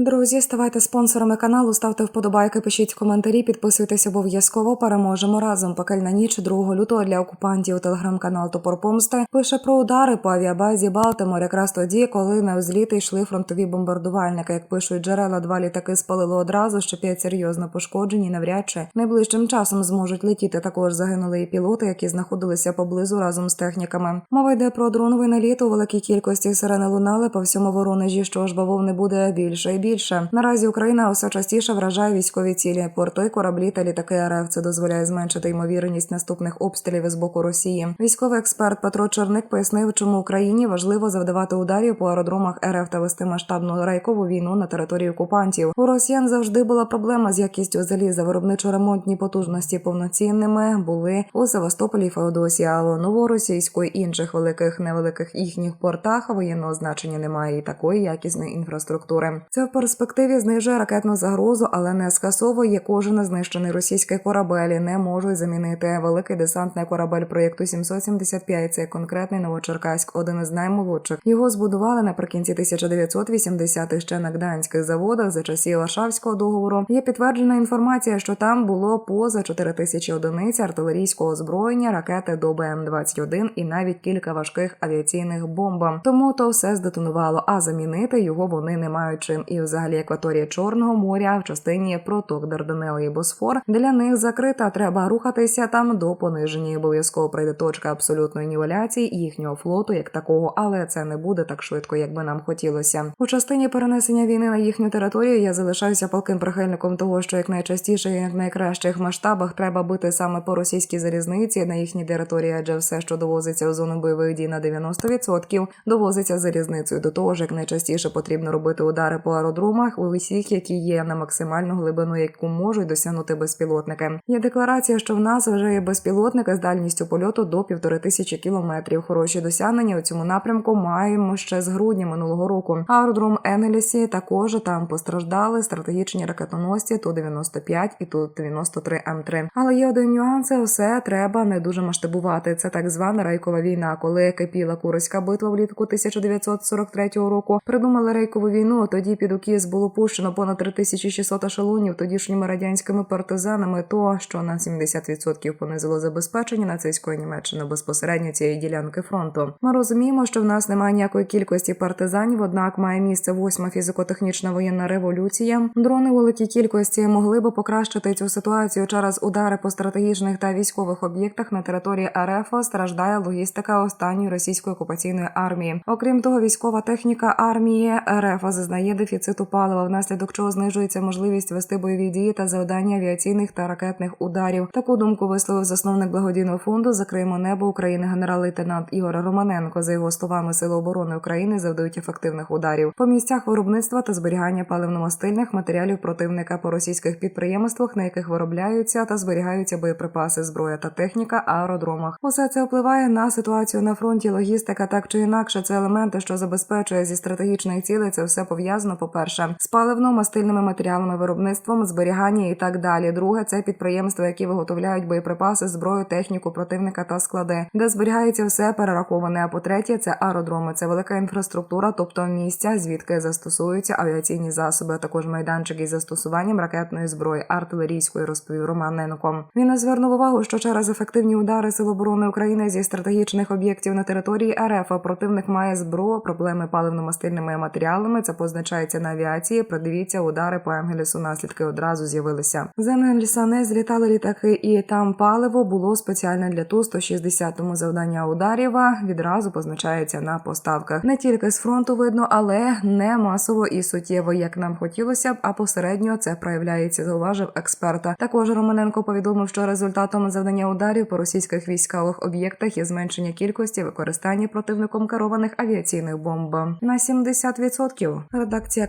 Друзі, ставайте спонсорами каналу, ставте вподобайки, пишіть коментарі, підписуйтесь обов'язково. Переможемо разом. Пекельна ніч 2 лютого для окупантів. Телеграм-канал Топор Помсти пише про удари по авіабазі Балтимор. Якраз тоді, коли на взліти йшли фронтові бомбардувальники. Як пишуть джерела, два літаки спалили одразу, що п'ять серйозно пошкоджені. Навряд чи найближчим часом зможуть летіти. Також загинули і пілоти, які знаходилися поблизу разом з техніками. Мова йде про дроновий наліт у великій кількості сирени лунали по всьому воронежі. Що ж бавов не буде більше більше. Наразі Україна усе частіше вражає військові цілі, порти, кораблі та літаки РФ. Це дозволяє зменшити ймовірність наступних обстрілів із боку Росії. Військовий експерт Петро Черник пояснив, чому Україні важливо завдавати ударів по аеродромах РФ та вести масштабну рейкову війну на території окупантів. У росіян завжди була проблема з якістю заліза. Виробничо-ремонтні потужності повноцінними були у Севастополі, Феодосії, а у новоросійську і інших великих невеликих їхніх портах воєнного значення немає і такої якісної інфраструктури. Це перспективі знижує ракетну загрозу, але не скасовує кожен знищений російський корабель. і Не можуть замінити великий десантний корабель проєкту 775. Це конкретний Новочеркаськ, один із наймолодших. Його збудували наприкінці 1980-х ще на гданських заводах за часів Варшавського договору. Є підтверджена інформація, що там було поза 4 тисячі одиниць артилерійського озброєння, ракети до БМ-21 і навіть кілька важких авіаційних бомб. Тому то все здетонувало. А замінити його вони не мають чим. І взагалі акваторія Чорного моря в частині проток Дарданели і Босфор для них закрита. Треба рухатися там до пониження. Обов'язково прийде точка абсолютної нівеляції їхнього флоту як такого, але це не буде так швидко, як би нам хотілося. У частині перенесення війни на їхню територію я залишаюся палким прихильником того, що як найчастіше і як найкращих масштабах треба бити саме по російській залізниці на їхній території, адже все, що довозиться у зону бойових дій на 90%, довозиться залізницею. До того ж, як найчастіше потрібно робити удари по аеродромах у усіх, які є на максимальну глибину, яку можуть досягнути безпілотники. Є декларація, що в нас вже є безпілотники з дальністю польоту до півтори тисячі кілометрів. Хороші досягнення у цьому напрямку маємо ще з грудня минулого року. Аеродром Енелісі також там постраждали стратегічні ракетоносці ту 95 і ту 93 М3. Але є один нюанс, все треба не дуже масштабувати. Це так звана рейкова війна, коли кипіла Курська битва влітку 1943 року. Придумали рейкову війну. Тоді під укіз було пущено понад 3600 ешелонів тодішніми радянськими партизанами. То що на 70% понизило забезпечення нацистської Німеччини безпосередньо цієї ділянки фронту. Ми розуміємо, що в нас немає ніякої кількості партизанів, однак має місце восьма фізико-технічна воєнна революція. Дрони великій кількості могли би покращити цю ситуацію через удари по стратегічних та військових об'єктах на території РФ. Страждає логістика останньої російської окупаційної армії. Окрім того, військова техніка армії РФ зазнає дефіциту палива, внаслідок чого знижується можливість вести бойові дії та завдання авіаційних та ракетних ударів. Таку думку висловив засновник благодійного фонду Закриємо небо України генерал-лейтенант Ігор Романенко. За його словами, сили оборони України завдають ефективних ударів по місцях виробництва та зберігання паливно-мастильних матеріалів противника по російських підприємствах, на яких виробляються та зберігаються боєприпаси, зброя та техніка, аеродромах. Усе це впливає на ситуацію на фронті. Логістика так чи інакше, це елементи, що забезпечує зі стратегічних цілей. Це все пов'язано. По перше, з паливно-мастильними матеріалами, виробництвом, зберігання і так далі. Друге, це підприємства, які виготовляють боєприпаси, зброю, техніку противника та склади, де зберігається все перераховане. А по третє, це аеродроми, це велика інфраструктура, тобто місця, звідки застосуються авіаційні засоби, а також майданчики із застосуванням ракетної зброї, артилерійської, розповів Романенко. Він звернув увагу, що через ефективні удари Сил оборони України зі стратегічних об'єктів на території РФ противник має зброю, проблеми паливно-мастильними матеріалами. Це позначається на авіації. Придивіться удари по Енгелісу. Наслідки одразу з'явилися. З Енгельса не злітали літаки, і там паливо було спеціальне для ту 160 тому завдання ударів відразу позначається на поставках. Не тільки з фронту видно, але не масово і суттєво, як нам хотілося б, а посередньо це проявляється. Зауважив експерта. Також Романенко повідомив, що результатом завдання ударів по російських військових об'єктах є зменшення кількості використання противником керованих авіаційних бомб на 70%. Редакція